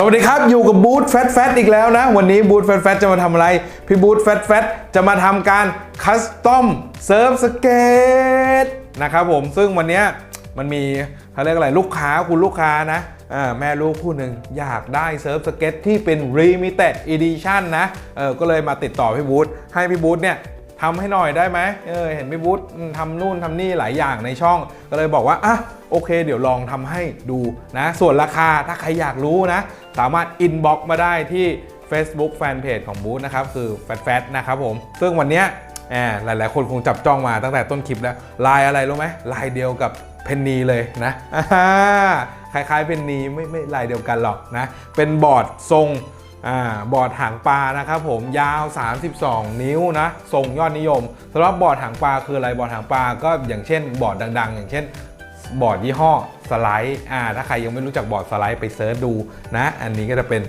สวัสดีครับ อยู่กับบูธแฟตแฟตอีกแล้วนะ วันนี้บูธแฟตแฟตจะมาทำอะไร พี่บูธแฟตแฟตจะมาทำการคัสตอมเซิร์ฟสเกตนะครับผมซึ่งวันนี้มันมีเขาเรียกอะไรลูกค้าคุณลูกค้านะแม่ลูกคู่หนึ่งอยากได้เซิร์ฟสเก็ตที่เป็น Limited Edition นะก็เลยมาติดต่อพี่บูธให้พี่บูธเนี่ย ทำให้หน่อยได้ไหมเออเห็นพี่บุ๊ทอืมทำนู่นทำนี่หลายอย่างในช่อง ก็เลยบอกว่าอะโอเค เดี๋ยวลองทำให้ดูนะ ส่วนราคาถ้าใครอยากรู้นะ สามารถอินบ็อกมาได้ที่ Facebook Fanpage ของบูธนะครับ คือแฟตแฟตนะครับผม ซึ่งวันเนี้ยแอบหลายๆ คนคงจับจ้องมาตั้งแต่ต้นคลิปแล้ว ลายอะไรรู้ไหมลายเดียวกับเพนนีเลยนะคล้ายๆเพนนีไม่ไม่ลายเดียวกันหรอกนะ เป็นบอร์ดทรง บอร์ดหางปลานะครับผมยาว 32 นิ้วนะทรงยอดนิยมสำหรับบอร์ดหางปลาคืออะไรบอร์ดหางปลาก็อย่างเช่น บอร์ดดัง ๆ อย่างเช่น บอร์ดยี่ห้อสไลด์อ่าถ้าใครยังไม่รู้จักบอร์ดสไลด์ไปเซิร์ชดูนะ อันนี้ก็จะเป็น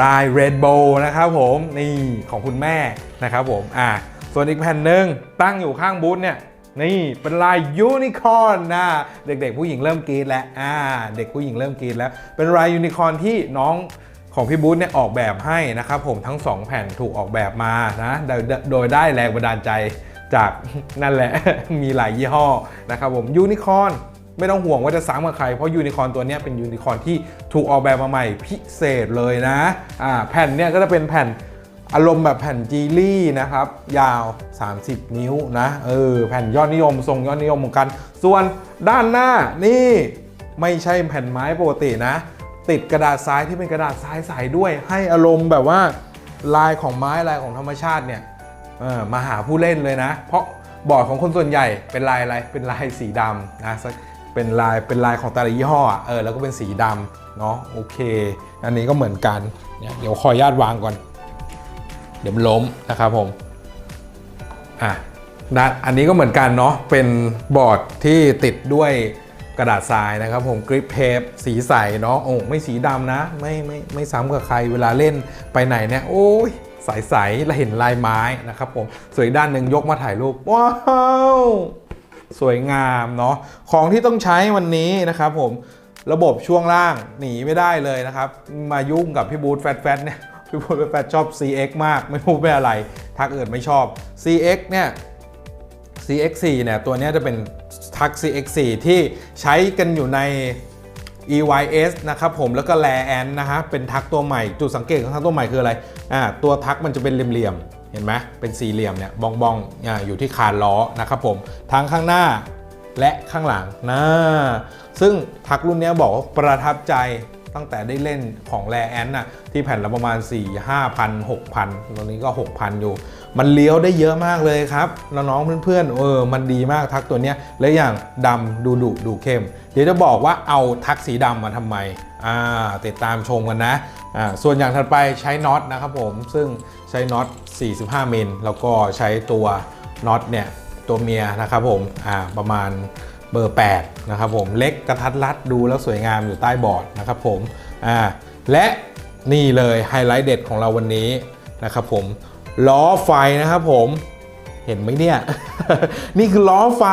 รายเรดโบนะครับผมนี่ของคุณแม่นะครับผมอ่าส่วนอีกแผ่นหนึ่งตั้งอยู่ข้างบูธเนี่ยนี่เป็นลายยูนิคอร์นนะเด็กๆผู้หญิงเริ่มกรีดแล้วอ่าเด็กผู้หญิงเริ่มกรีดแล้ว เป็นลายยูนิคอร์นที่น้อง ของพี่บูธเนี่ยออกแบบให้นะครับผมทั้ง 2 แผ่นถูกออกแบบมานะโดยได้แรงบันดาลใจจากนั่นแหละมีหลายยี่ห้อนะครับผมยูนิคอนไม่ต้องห่วงว่าจะซ้ำกับใคร เพราะยูนิคอนตัวนี้เป็นยูนิคอนที่ถูกออกแบบมาใหม่พิเศษเลยนะอ่าแผ่นเนี่ยก็จะเป็นแผ่นอารมณ์แบบแผ่นจีลี่นะครับ ยาว 30 นิ้วนะเออแผ่นยอดนิยมทรงยอดนิยมเหมือนกัน ส่วนด้านหน้านี่ไม่ใช่แผ่นไม้ปกตินะ ติดกระดาษทรายที่เป็นกระดาษทรายใสด้วย ให้อารมณ์แบบว่าลายของไม้ลายของธรรมชาติเนี่ยมาหาผู้เล่นเลยนะ เพราะบอร์ดของคนส่วนใหญ่เป็นลายอะไรเป็นลายสีดำนะสักเป็นลายเป็นลายของแต่ละยี่ห้อเออแล้วก็เป็นสีดำเนาะโอเค อันนี้ก็เหมือนกันเดี๋ยวขออนุญาตวางก่อน เดี๋ยวล้มนะครับผมอะด้านอันนี้ก็เหมือนกันเนาะเป็นบอร์ดที่ติดด้วย กระดาษทรายนะครับผมกริปเทปสีใสเนาะโอ้ไม่สีดำนะ ไม่ไม่ไม่ซ้ำกับใครเวลาเล่นไปไหนเนี่ยโอ้ยใสๆเราเห็นลายไม้นะครับผมสวยด้านหนึ่งยกมาถ่ายรูปว้าวสวยงามเนาะของที่ต้องใช้วันนี้นะครับผมระบบช่วงล่างหนีไม่ได้เลยนะครับ มายุ่งกับพี่บูธแฟตแฟเนี่ยพี่บูธแฟตแฟตชอบ CX มากไม่รู้เป็นอะไรทักเอื่นไม่ชอบ CX เนี่ย CX4 เนี่ยตัวนี้จะเป็นทัก CX4 ที่ใช้กันอยู่ใน EYS นะครับผมแล้วก็ l a n นะฮะเป็นทักตัวใหม่จุดสังเกตของทักตัวใหม่คืออะไรอ่าตัวทักมันจะเป็นเหลี่ยมๆเห็นไหมเป็นสี่เหลี่ยมเนี่ยบองบองอ่าอยู่ที่คานล้อนะครับผมทั้งข้างหน้าและข้างหลังนะซึ่งทักรุ่นนี้บอกว่าประทับใจตั้งแต่ได้เล่นของแลแอนน่ะที่แผ่นละประมาณ 4 5พัน6พันตรงนี้ก็ 6,000 อยู่ มันเลี้ยวได้เยอะมากเลยครับน้องๆเพื่อนๆเออมันดีมากทักตัวเนี้ยและอย่างดำดูดุดูเข้ม เดี๋ยวจะบอกว่าเอาทักสีดำมาทำไมอ่าติดตามชมกันนะอ่าส่วนอย่างถัดไปใช้น็อตนะครับผมซึ่งใช้น็อต 45 มิลแล้วก็ใช้ตัวน็อตเนี่ยตัวเมียนะครับผมอ่าประมาณเบอร์ 8 นะครับผมเล็กกระทัดรัดดูแล้วสวยงามอยู่ใต้บอร์ดนะครับผมอ่าและนี่เลยไฮไลท์เด็ดของเราวันนี้นะครับผม ล้อไฟนะครับผมเห็นไหมเนี่ย นี่คือล้อไฟ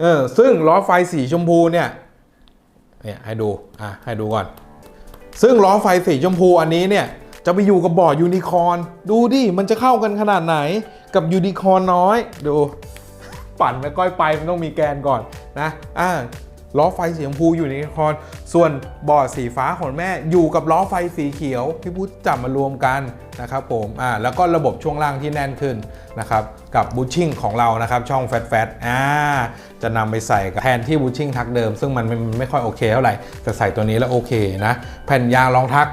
เออซึ่งล้อไฟสีชมพูเนี่ยเนี่ยให้ดูอะให้ดูก่อน ซึ่งล้อไฟสีชมพูอันนี้เนี่ยจะไปอยู่กับบ่อยูนิคอนดูดิมันจะเข้ากันขนาดไหนกับยูนิคอนน้อยดูปั่นไม่ก้อยไปมันต้องมีแกนก่อนนะอ่า ล้อไฟสีชมพูอยู่ในคอนส่วนบอร์ดสีฟ้าของแม่อยู่กับล้อไฟสีเขียวที่พูดจับมารวมกันนะครับผมอ่าแล้วก็ระบบช่วงล่างที่แน่นขึ้นนะครับกับบูชชิ่งของเรานะครับช่องแฟตแฟตอ่าจะนำไปใส่กับแทนที่บูชชิ่งทักเดิม ซึ่งมันไม่ไม่ค่อยโอเคเท่าไหร่แต่ใส่ตัวนี้แล้วโอเคนะแผ่นยางรองทัก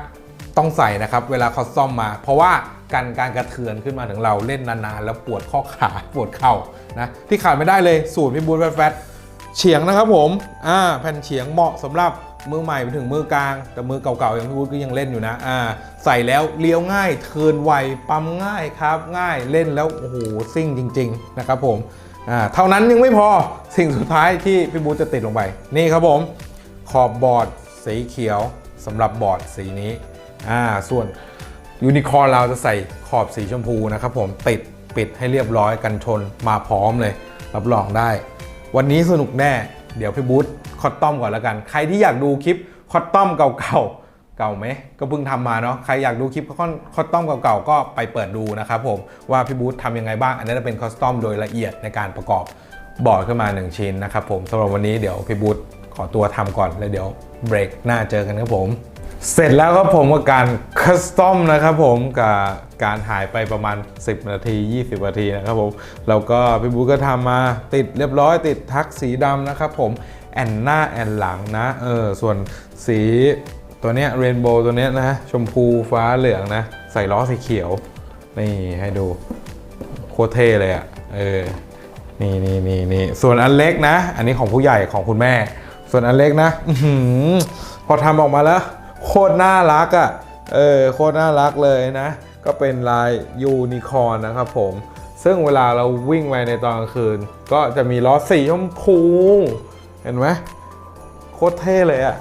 ต้องใส่นะครับเวลาเขาซ่อมมา เพราะว่ากันการกระเทือนขึ้นมาถึงเราเล่นนานๆ แล้วปวดข้อขาปวดเข่านะที่ขาดไม่ได้เลยสูตรพี่บูธแฟตๆ เฉียงนะครับผมอ่าแผ่นเฉียงเหมาะสำหรับมือใหม่ไปถึงมือกลาง แต่มือเก่าๆอย่างพี่บูธก็ยังเล่นอยู่นะอ่าใส่แล้วเลี้ยวง่ายเทินไวปั๊มง่ายครับง่ายเล่นแล้วโอ้โหซิ่งจริง ๆ นะครับผมอ่าเท่านั้นยังไม่พอสิ่งสุดท้ายที่พี่บูธจะติดลงไป นี่ครับผม ขอบบอร์ดสีเขียวสำหรับบอร์ดสีนี้อ่าส่วนยูนิคอร์เราจะใส่ขอบสีชมพูนะครับผมติดปิดให้เรียบร้อยกันชนมาพร้อมเลย รับรองได้ วันนี้สนุกแน่ เดี๋ยวพี่บูธคอตตอมก่อนแล้วกัน ใครที่อยากดูคลิปคอตตอมเก่าๆ เก่าไหม ก็เพิ่งทำมาเนาะ ใครอยากดูคลิปคอนคอสตอมเก่าๆ ก็ไปเปิดดูนะครับผม ว่าพี่บูธทำยังไงบ้าง อันนี้จะเป็นคอสตอมโดยละเอียดในการประกอบบอร์ดขึ้นมา 1 ชิ้นนะครับผมสำหรับวันนี้เดี๋ยวพี่บูธขอตัวทำก่อนแล้วเดี๋ยวเบรกหน้าเจอกันครับผม เสร็จแล้วครับผมกับการคัสตอมนะครับผมกับการหายไปประมาณ 10 นาที 20 นาทีนะครับผมแล้วก็พี่บูธก็ทำมาติดเรียบร้อย ติดทักสีดำนะครับผมแอนหน้าแอนหลังนะเออส่วนสีตัวเนี้ยเรนโบว์ตัวเนี้ยนะชมพูฟ้าเหลืองนะ ใส่ล้อสีเขียว นี่ให้ดูโคตรเท่เลยอะ่ะเออนี่นี่นี่นี่ส่วนอันเล็กนะ อันนี้ของผู้ใหญ่ของคุณแม่ ส่วนอันเล็กนะอพอทำออกมาแล้ว โคตรน่ารักอะ่ะ เออโคตรน่ารักเลยนะ ก็เป็นลายยูนิคอร์นนะครับผม ซึ่งเวลาเราวิ่งไปในตอนกลางคืน ก็จะมีล้อสีชมพู เห็นไหมโคตรเท่เลยอะ่ะ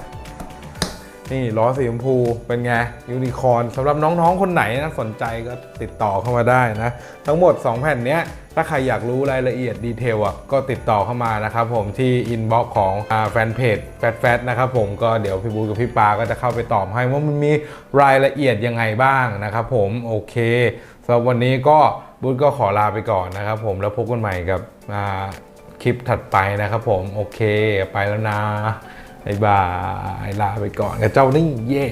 นี่ล้อสีชมพูเป็นไงยูนิคอนสำหรับน้องๆ คนไหนนะสนใจก็ติดต่อเข้ามาได้นะ ทั้งหมด 2 แผ่นนี้ถ้าใครอยากรู้รายละเอียดดีเทลอะก็ติดต่อเข้ามานะครับผมที่อินบ็อกซ์ของแฟนเพจแฟดแฟดนะครับผมก็เดี๋ยวพี่บูกับพี่ปาก็จะเข้าไปตอบให้ว่ามันมีรายละเอียดยังไงบ้างนะครับผมโอเคสำหรับวันนี้ก็บูธก็ขอลาไปก่อนนะครับผมแล้วพบกันใหม่กับคลิปถัดไปนะครับผมโอเคไปแล้วนะ บายลาไปก่อนกับเจ้านี่เย่